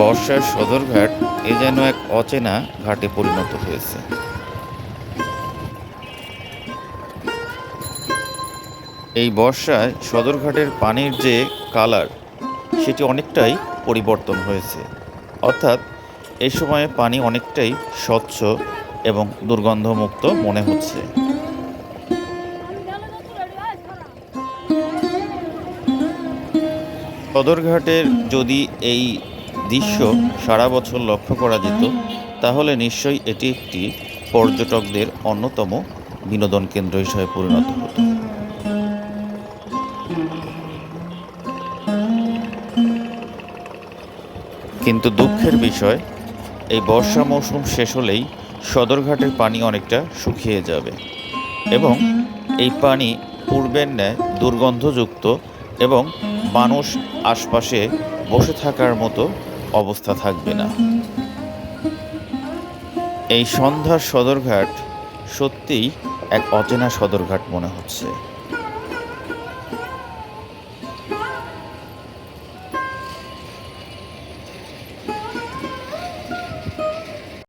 বর্ষার সদরঘাট এ যেন এক অচেনা ঘাটে পরিণত হয়েছে। এই বর্ষায় সদরঘাটের পানির যে কালার, সেটি অনেকটাই পরিবর্তন হয়েছে। অর্থাৎ এই সময়ে পানি অনেকটাই স্বচ্ছ এবং দুর্গন্ধমুক্ত মনে হচ্ছে। সদরঘাটের যদি এই দৃশ্য সারা বছর লক্ষ্য করা যেত, তাহলে নিশ্চয়ই এটি একটি পর্যটকদের অন্যতম বিনোদন কেন্দ্র হিসেবে পরিণত হতো। কিন্তু দুঃখের বিষয়, এই বর্ষা মৌসুম শেষ হলেই সদরঘাটের পানি অনেকটা শুকিয়ে যাবে এবং এই পানি পূর্বের ন্যায় দুর্গন্ধযুক্ত এবং মানুষ আশপাশে বসে থাকার মতো অবস্থা থাকবে না। এই সন্ধ্যার সদরঘাট সত্যিই এক অচেনা সদরঘাট মনে হচ্ছে।